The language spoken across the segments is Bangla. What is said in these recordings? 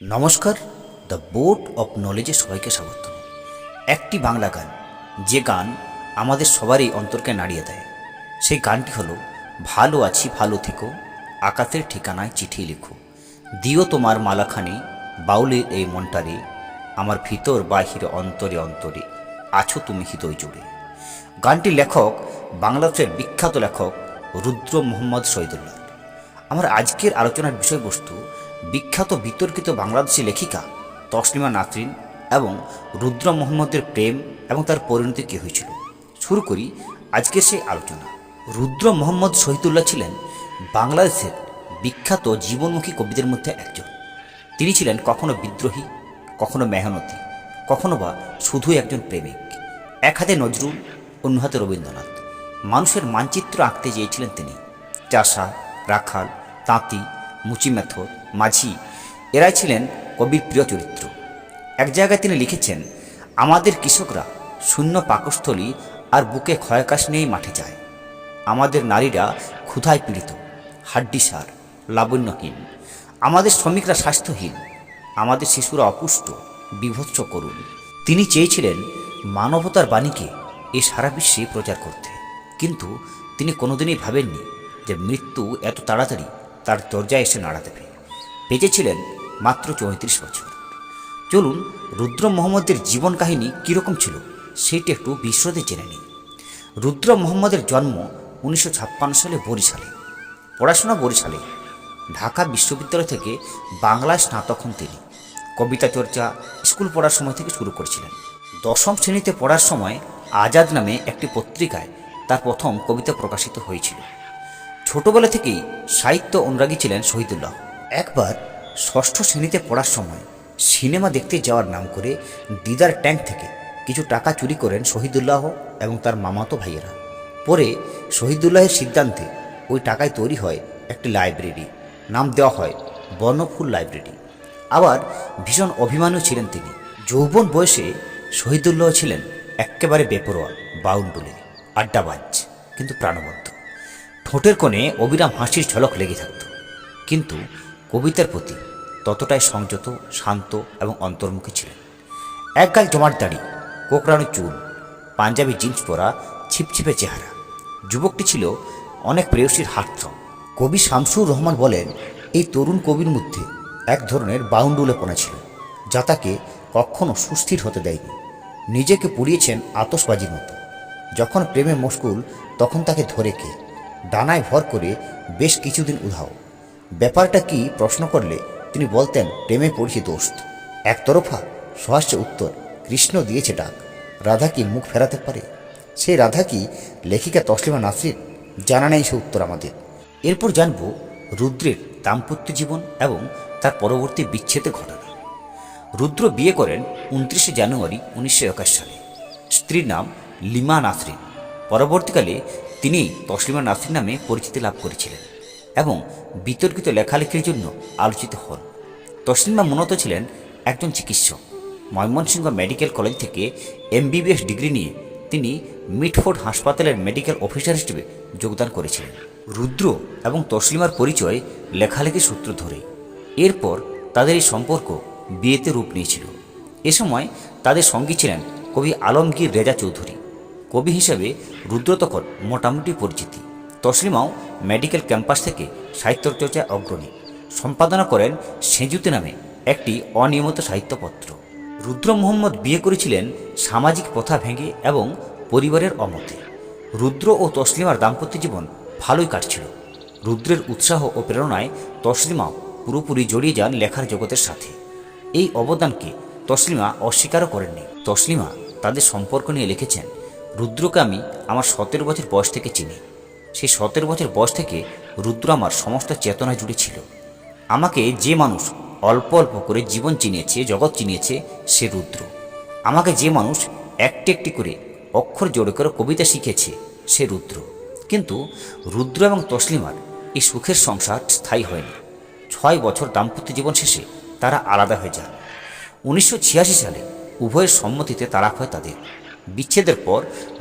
নমস্কার, দ্য বোর্ড অফ নলেজে সবাইকে স্বাগত। একটি বাংলা গান, যে গান আমাদের সবারই অন্তরকে নাড়িয়ে দেয়। সেই গানটি হলো, ভালো আছি ভালো থেকো, আকাশের ঠিকানায় চিঠি লিখো। দিও তোমার মালাখানি বাউলের এই মনটারে, আমার ভিতর বাহির অন্তরে অন্তরে, আছো তুমি হৃদয় জুড়ে। গানটির লেখক বাংলাদেশের বিখ্যাত লেখক রুদ্র মোহাম্মদ শহীদুল্লাহ। আমার আজকের আলোচনার বিষয়বস্তু বিখ্যাত বিতর্কিত বাংলাদেশি লেখিকা, তসলিমা নাসরিন এবং রুদ্র মোহাম্মদের প্রেম এবং তার পরিণতি কী হয়েছিল? শুরু করি আজকের সেই আলোচনা। রুদ্র মোহাম্মদ শহীদুল্লাহ ছিলেন বাংলাদেশের বিখ্যাত জীবনমুখী কবিদের মধ্যে একজন। তিনি ছিলেন কখনো বিদ্রোহী, কখনো মেহনতি, কখনো বা শুধুই একজন প্রেমিক। এক হাতে নজরুল, অন্য হাতে রবীন্দ্রনাথ। মানুষের মানচিত্র আঁকতে চেয়েছিলেন তিনি। চাষা, রাখাল, তাঁতি মুচি মেথর মাঝি, এরাই ছিলেন কবির প্রিয় চরিত্র। এক জায়গায় তিনি লিখেছেন, আমাদের কৃষকরা শূন্য পাকস্থলী আর বুকে ক্ষয়কাশ নিয়েই মাঠে যায়। আমাদের নারীরা ক্ষুধায় পীড়িত হাড্ডিসার লাবণ্যহীন। আমাদের শ্রমিকরা স্বাস্থ্যহীন, আমাদের শিশুরা অপুষ্ট, বিভৎস করুন তিনি চেয়েছিলেন মানবতার বাণীকে এ সারা বিশ্বে প্রচার করতে। কিন্তু তিনি কোনোদিনই ভাবেননি যে মৃত্যু এত তাড়াতাড়ি তার দরজায় এসে নাড়া দেবে বেঁচেছিলেন মাত্র চৌত্রিশ বছর। চলুন, রুদ্র মোহাম্মদের জীবন কাহিনী কীরকম ছিল সেইটি একটু বিশদে জেনে নিই। রুদ্র মোহাম্মদের জন্ম উনিশশো ছাপ্পান্ন সালে বরিশালে। পড়াশোনা বরিশালে। ঢাকা বিশ্ববিদ্যালয় থেকে বাংলায় স্নাতক হন তিনি। কবিতা চর্চা স্কুল পড়ার সময় থেকে শুরু করেছিলেন। দশম শ্রেণীতে পড়ার সময় আজাদ নামে একটি পত্রিকায় তার প্রথম কবিতা প্রকাশিত হয়েছিল। ছোটবেলা থেকেই সাহিত্য অনুরাগী ছিলেন শহীদুল্লাহ। একবার ষষ্ঠ শ্রেণীতে পড়ার সময় সিনেমা দেখতে যাওয়ার নাম করে দিদার ট্যাঙ্ক থেকে কিছু টাকা চুরি করেন শহীদুল্লাহ এবং তার মামাতো ভাইয়েরা। পরে শহীদুল্লাহের সিদ্ধান্তে ওই টাকায় তৈরি হয় একটি লাইব্রেরি, নাম দেওয়া হয় বর্ণফুল লাইব্রেরি। আবার ভীষণ অভিমানও ছিলেন তিনি। যৌবন বয়সে শহীদুল্লাহ ছিলেন একেবারে বেপরোয়া বাউন্ডুলে আড্ডাবাজ, কিন্তু প্রাণবন্ত। ঠোঁটের কোণে অবিরাম হাসির ঝলক লেগে থাকত। কিন্তু কবিতার প্রতি ততটাই সংযত, শান্ত এবং অন্তর্মুখী ছিলেন। একগাল জমাট দাড়ি, কোকড়ানো চুল, পাঞ্জাবি জিন্স পরা ছিপছিপে চেহারা। যুবকটি ছিল অনেক প্রেয়সীর হাতথ্রম কবি শামসুর রহমান বলেন, এই তরুণ কবির মধ্যে এক ধরনের বাউন্ডুলেপনা ছিল, যা তাকে কখনো সুস্থির হতে দেয়নি। নিজেকে পুড়িয়েছেন আতসবাজির মতো। যখন প্রেমে মশগুল, তখন তাকে ধরে কে? ডানায় ভর করে বেশ কিছুদিন উধাও। ব্যাপারটা কি প্রশ্ন করলে তিনি বলতেন, প্রেমে পড়েছি দোস্ত। একতরফা সহাস্য উত্তর, কৃষ্ণ দিয়েছে ডাক। রাধা কি মুখ ফেরাতে পারে? সেই রাধা কি লেখিকা তসলিমা নাসরিন? জানা নেই সে উত্তর আমাদের। এরপর জানব রুদ্রের দাম্পত্য জীবন এবং তার পরবর্তী বিচ্ছেদের ঘটনা। রুদ্র বিয়ে করেন উনত্রিশে জানুয়ারি উনিশশো একাশ সালে। স্ত্রীর নাম লিমা নাসরিন। পরবর্তীকালে তিনি তসলিমা নাসরিন নামে পরিচিতি লাভ করেছিলেন এবং বিতর্কিত লেখালেখির জন্য আলোচিত হন। তসলিমা মূলত ছিলেন একজন চিকিৎসক। ময়মনসিংহ মেডিকেল কলেজ থেকে এমবিবিএস ডিগ্রি নিয়ে তিনি মিটফোর্ড হাসপাতালের মেডিকেল অফিসার হিসেবে যোগদান করেছিলেন। রুদ্র এবং তসলিমার পরিচয় লেখালেখির সূত্র ধরে। এরপর তাদের এই সম্পর্ক বিয়েতে রূপ নিয়েছিল। এ সময় তাদের সঙ্গী ছিলেন কবি আলমগীর রেজা চৌধুরী। কবি হিসেবে রুদ্র তখন মোটামুটি পরিচিতি। তসলিমাও মেডিকেল ক্যাম্পাস থেকে সাহিত্য চর্চায় অগ্রণী। সম্পাদনা করেন সেঁজুতে নামে একটি অনিয়মিত সাহিত্যপত্র। রুদ্র মোহাম্মদ বিয়ে করেছিলেন সামাজিক প্রথা ভেঙে এবং পরিবারের অমতে। রুদ্র ও তসলিমার দাম্পত্য জীবন ভালোই কাটছিল। রুদ্রের উৎসাহ ও প্রেরণায় তসলিমাও পুরোপুরি জড়িয়ে যান লেখার জগতের সাথে। এই অবদানকে তসলিমা অস্বীকারও করেননি। তসলিমা তাদের সম্পর্ক নিয়ে লিখেছেন রুদ্রকে আমি আমার সতেরো বছর বয়স থেকে চিনি। সেই সতেরো বছর বয়স থেকে রুদ্র আমার সমস্ত চেতনা জুড়ে ছিল। আমাকে যে মানুষ অল্প অল্প করে জীবন চিনিয়েছে, জগৎ চিনিয়েছে, সে রুদ্র। আমাকে যে মানুষ একটি একটি করে অক্ষর জোড়ে করে কবিতা শিখেছে সে রুদ্র। কিন্তু রুদ্র এবং তসলিমার এই সুখের সংসার স্থায়ী হয়নি। ছয় বছর দাম্পত্য জীবন শেষে তারা আলাদা হয়ে যান। উনিশশো ছিয়াশি সালে উভয়ের সম্মতিতে তালাক হয় তাদের। বিচ্ছেদের পর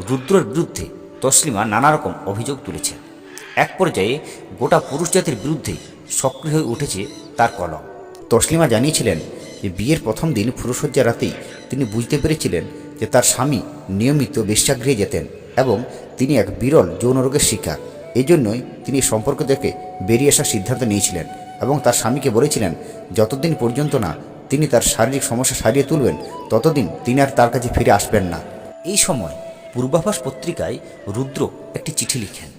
রুদ্রর বিরুদ্ধে তসলিমা নানা রকম অভিযোগ তুলেছেন। এক পর্যায়ে গোটা পুরুষ জাতির বিরুদ্ধে সক্রিয় হয়ে উঠেছে তার কলম। তসলিমা জানিয়েছিলেন যে বিয়ের প্রথম দিন ফুরসজ্জা রাতেই তিনি বুঝতে পেরেছিলেন যে তার স্বামী নিয়মিত বেশ্যাগৃহে যেতেন এবং তিনি এক বিরল যৌন রোগের শিকার। এই জন্যই তিনি সম্পর্ক থেকে বেরিয়ে আসার সিদ্ধান্ত নিয়েছিলেন এবং তার স্বামীকে বলেছিলেন, যতদিন পর্যন্ত না তিনি তার শারীরিক সমস্যা সারিয়ে তুলবেন, ততদিন তিনি আর তার কাছে ফিরে আসবেন না। এই সময় পূর্বাভাস পত্রিকায় রুদ্র একটি চিঠি লিখেন।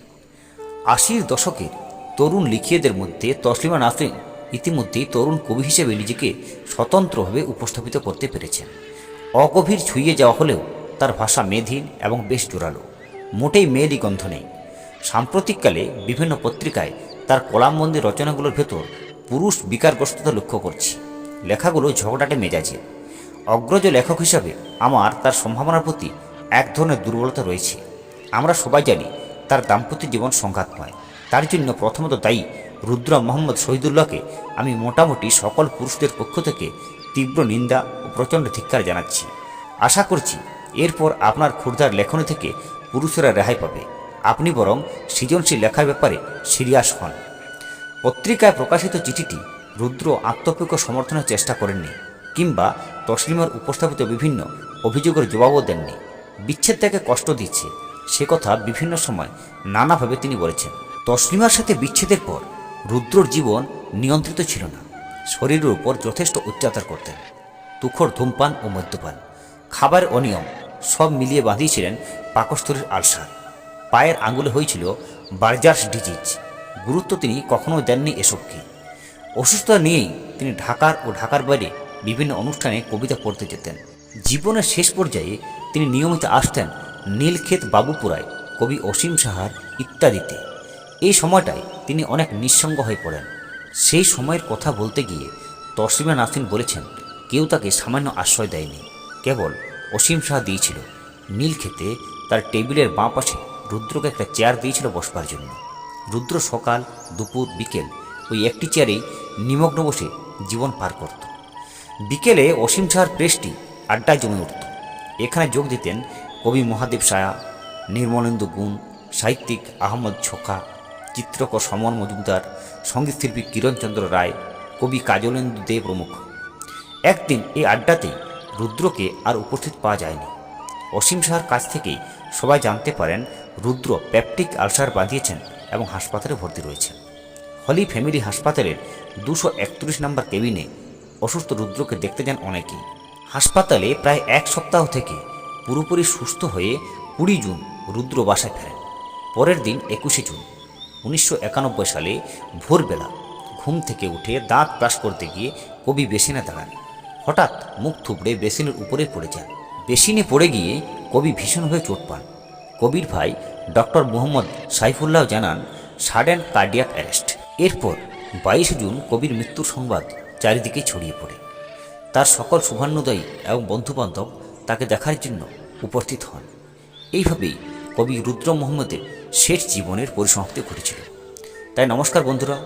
আশির দশকের তরুণ লিখিয়েদের মধ্যে তসলিমা নাসরিন ইতিমধ্যেই তরুণ কবি হিসেবে নিজেকে স্বতন্ত্রভাবে উপস্থাপিত করতে পেরেছেন। অগভীর ছুঁয়ে যাওয়া হলেও তার ভাষা মেধহীন এবং বেশ জোরালো। মোটেই মেয়েলি গন্ধ নেই। সাম্প্রতিককালে বিভিন্ন পত্রিকায় তার কলামবন্দি রচনাগুলোর ভেতর পুরুষ বিকারগ্রস্ততা লক্ষ্য করছি। লেখাগুলো ঝগড়াটে মেজাজে অগ্রজ লেখক হিসাবে আমার তার সম্ভাবনার প্রতি এক ধরনের দুর্বলতা রয়েছে। আমরা সবাই জানি তার দাম্পত্য জীবন সংঘাতময় তার জন্য প্রথমত দায়ী রুদ্র মোহাম্মদ শহীদুল্লাহকে আমি মোটামুটি সকল পুরুষদের পক্ষ থেকে তীব্র নিন্দা ও প্রচণ্ড ধিক্কার জানাচ্ছি। আশা করছি এরপর আপনার ক্ষুরধার লেখনী থেকে পুরুষেরা রেহাই পাবে। আপনি বরং সৃজনশীল লেখার ব্যাপারে সিরিয়াস হন। পত্রিকায় প্রকাশিত চিঠিটি রুদ্র আত্মপক্ষ সমর্থনের চেষ্টা করেননি। কিংবা তসলিমার উপস্থাপিত বিভিন্ন অভিযোগের জবাবও দেননি। বিচ্ছেদ তাকে কষ্ট দিচ্ছে। সে কথা বিভিন্ন সময় নানাভাবে তিনি বলেছেন। তসলিমার সাথে বিচ্ছেদের পর রুদ্রর জীবন নিয়ন্ত্রিত ছিল না। শরীরের উপর যথেষ্ট অত্যাচার করতেন। তুখর ধূমপান ও মদ্যপান। খাবার অনিয়ম সব মিলিয়ে বাঁধিয়েছিলেন পাকস্থলীর আলসার। পায়ের আঙুলে হয়েছিল বার্জার্স ডিজিজ। গুরুত্ব তিনি কখনো দেননি এসবকে। অসুস্থতা নিয়েই তিনি ঢাকার ও ঢাকার বাইরে বিভিন্ন অনুষ্ঠানে কবিতা পড়তে যেতেন। জীবনের শেষ পর্যায়ে তিনি নিয়মিত আসতেন নীলক্ষেত বাবুপুরায় কবি অসীম সাহার ইত্যাদিতে। এই সময়টায় তিনি অনেক নিঃসঙ্গ হয়ে পড়েন। সেই সময়ের কথা বলতে গিয়ে তসলিমা নাসিন বলেছেন, কেউ তাকে সামান্য আশ্রয় দেয়নি, কেবল অসীম সাহা দিয়েছিল। নীলক্ষেতে তার টেবিলের বাঁ পাশে রুদ্রকে একটা চেয়ার দিয়েছিল বসবার জন্য। রুদ্র সকাল, দুপুর, বিকেল, ওই একটি চেয়ারেই নিমগ্ন বসে জীবন পার করত। বিকেলে অসীম সাহার প্রেসটি আড্ডায় জমে উঠত। এখানে যোগ দিতেন কবি মহাদেব সায়া, নির্মলেন্দু গুণ, সাহিত্যিক আহমদ ছোকা চিত্রকর সমর মজুমদার, সঙ্গীতশিল্পী কিরণচন্দ্র রায়, কবি কাজলেন্দু দে প্রমুখ। একদিন এই আড্ডাতে রুদ্রকে আর উপস্থিত পাওয়া যায়নি। অসীম সাহার কাছ থেকেই সবাই জানতে পারেন, রুদ্র প্যাপটিক আলসার বাঁধিয়েছেন এবং হাসপাতালে ভর্তি রয়েছেন। হলি ফ্যামিলি হাসপাতালের দুশো একত্রিশ নম্বর কেবিনে অসুস্থ রুদ্রকে দেখতে যান অনেকেই। হাসপাতালে প্রায় এক সপ্তাহ থেকে পুরোপুরি সুস্থ হয়ে কুড়ি জুন রুদ্র বাসায় ফেরেন। পরের দিন একুশে জুন, উনিশশো একানব্বই সালে ভোরবেলা ঘুম থেকে উঠে দাঁত ব্রাশ করতে গিয়ে কবি বেসিনে দাঁড়ান। হঠাৎ মুখ থুবড়ে বেসিনের উপরে পড়ে যান। বেসিনে পড়ে গিয়ে কবি ভীষণভাবে চোট পান। কবির ভাই ডক্টর মোহাম্মদ সাইফুল্লাহ জানান সাডেন কার্ডিয়াক অ্যারেস্ট। এরপর বাইশে জুন কবির মৃত্যুর সংবাদ চারিদিকে ছড়িয়ে পড়ে। তার সকল শুভান্নদয়ী এবং বন্ধুবান্ধব তাকে দেখার জন্য উপস্থিত হন। এইভাবেই কবি রুদ্র মোহাম্মদের শেষ জীবনের পরিসমাপ্তি ঘটেছিল। তাই নমস্কার বন্ধুরা,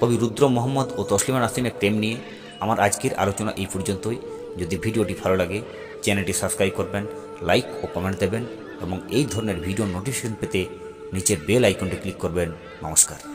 কবি রুদ্র মোহাম্মদ ও তসলিমা নাসিমের প্রেম নিয়ে আমার আজকের আলোচনা এই পর্যন্তই। যদি ভিডিওটি ভালো লাগে, চ্যানেলটি সাবস্ক্রাইব করবেন, লাইক ও কমেন্ট দেবেন এবং এই ধরনের ভিডিও নোটিফিকেশন পেতে নিচের বেল আইকনটি ক্লিক করবেন। নমস্কার।